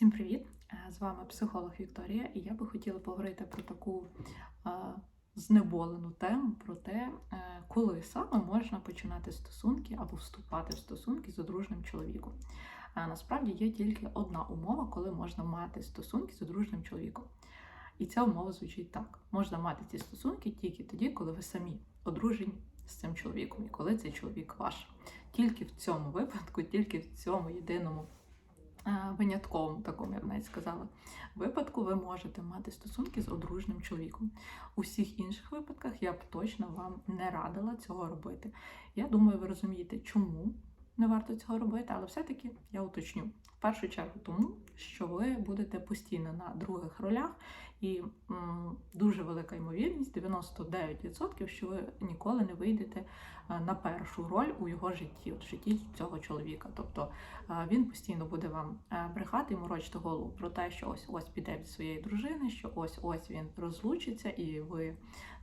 Всім привіт! Е, З вами психолог Вікторія, і я би хотіла поговорити про таку е, знеболену тему про те, е, коли саме можна починати стосунки або вступати в стосунки з одружним чоловіком. Е, насправді є тільки одна умова, коли можна мати стосунки з одружним чоловіком. І ця умова звучить так: можна мати ці стосунки тільки тоді, коли ви самі одружені з цим чоловіком, і коли цей чоловік ваш. Тільки в цьому випадку, тільки в цьому єдиному винятковому, такому я б навіть сказала, випадку ви можете мати стосунки з одружним чоловіком. У всіх інших випадках я б точно вам не радила цього робити. Я думаю, ви розумієте, чому не варто цього робити, але все-таки я уточню. Першу чергу тому, що ви будете постійно на других ролях, і м, дуже велика ймовірність, 99%, що ви ніколи не вийдете е, на першу роль у його житті, в житті цього чоловіка. Тобто е, він постійно буде вам е, брехати і морочити голову про те, що ось ось піде від своєї дружини, що ось ось він розлучиться, і ви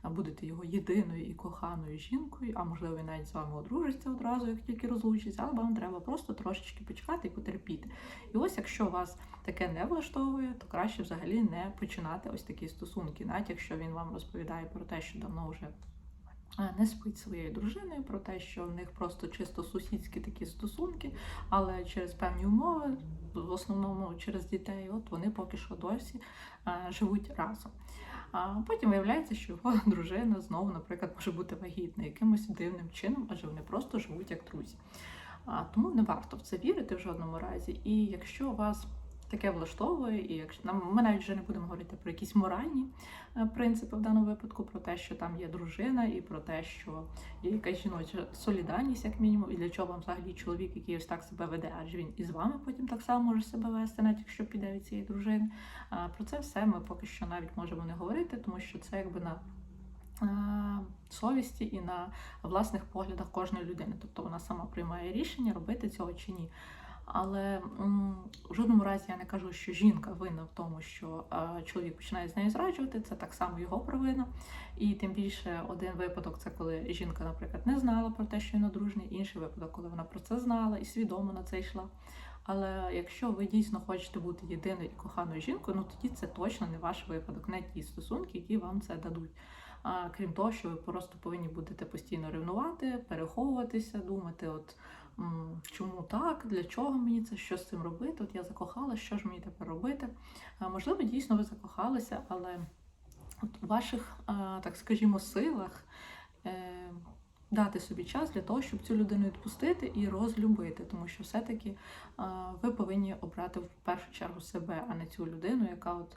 будете його єдиною і коханою жінкою, а можливо, він навіть з вами одружиться одразу, як тільки розлучиться, але вам треба просто трошечки почекати і потерпіти. І ось якщо вас таке не влаштовує, то краще взагалі не починати ось такі стосунки, навіть якщо він вам розповідає про те, що давно вже е, не спить своєю дружиною, про те, що в них просто чисто сусідські такі стосунки, але через певні умови, в основному через дітей, от вони поки що досі е, живуть разом. А потім виявляється, що його дружина знову, наприклад, може бути вагітна якимось дивним чином, адже вони просто живуть як друзі. А, тому не варто в це вірити в жодному разі. І якщо вас таке влаштовує, і якщо нам ми навіть вже не будемо говорити про якісь моральні е, принципи в даному випадку, про те, що там є дружина, і про те, що є якась жіноча солідарність, як мінімум, і для чого вам взагалі чоловік, який ось так себе веде, адже він і з вами потім так само може себе вести, навіть якщо піде від цієї дружини. А, Про це все ми поки що навіть можемо не говорити, тому що це якби на совісті і на власних поглядах кожної людини. Тобто вона сама приймає рішення, робити цього чи ні. Але в жодному разі я не кажу, що жінка винна в тому, що е, чоловік починає з нею зраджувати, це так само його провина. І тим більше один випадок це коли жінка, наприклад, не знала про те, що він одружений, інший випадок, коли вона про це знала і свідомо на це йшла. Але якщо ви дійсно хочете бути єдиною і коханою жінкою, ну тоді це точно не ваш випадок, не ті стосунки, які вам це дадуть. Крім того, що ви просто повинні будете постійно ревнувати, переховуватися, думати, от чому так, для чого мені це, що з цим робити? От я закохала, що ж мені тепер робити? Можливо, дійсно ви закохалися, але от у ваших, так скажімо, силах. Е, Дати собі час для того, щоб цю людину відпустити і розлюбити, тому що все-таки ви повинні обрати в першу чергу себе, а не цю людину, яка от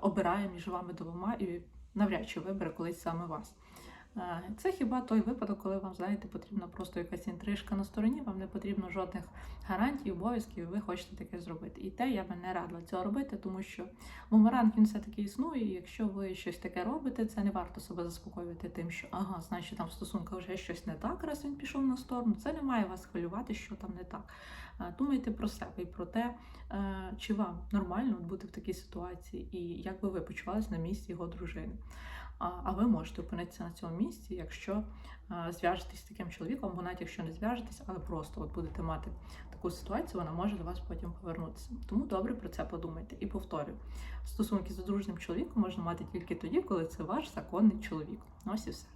обирає між вами двома і навряд чи вибере колись саме вас. Це хіба той випадок, коли вам, знаєте, потрібна просто якась інтрижка на стороні, вам не потрібно жодних гарантій, обов'язків, і ви хочете таке зробити. І те я би не радила цього робити, тому що бумеранг він все-таки існує, і якщо ви щось таке робите, це не варто себе заспокоювати тим, що ага, значить там в стосунках вже щось не так, раз він пішов на сторону. Це не має вас хвилювати, що там не так. Думайте про себе і про те, е, чи вам нормально бути в такій ситуації, і як би ви почувалися на місці його дружини. А ви можете опинитися на цьому місці, якщо а, зв'яжетесь з таким чоловіком, або навіть якщо не зв'яжетесь, але просто от будете мати таку ситуацію, вона може до вас потім повернутися. Тому добре про це подумайте. І повторюю, стосунки з одружним чоловіком можна мати тільки тоді, коли це ваш законний чоловік. Ось і все.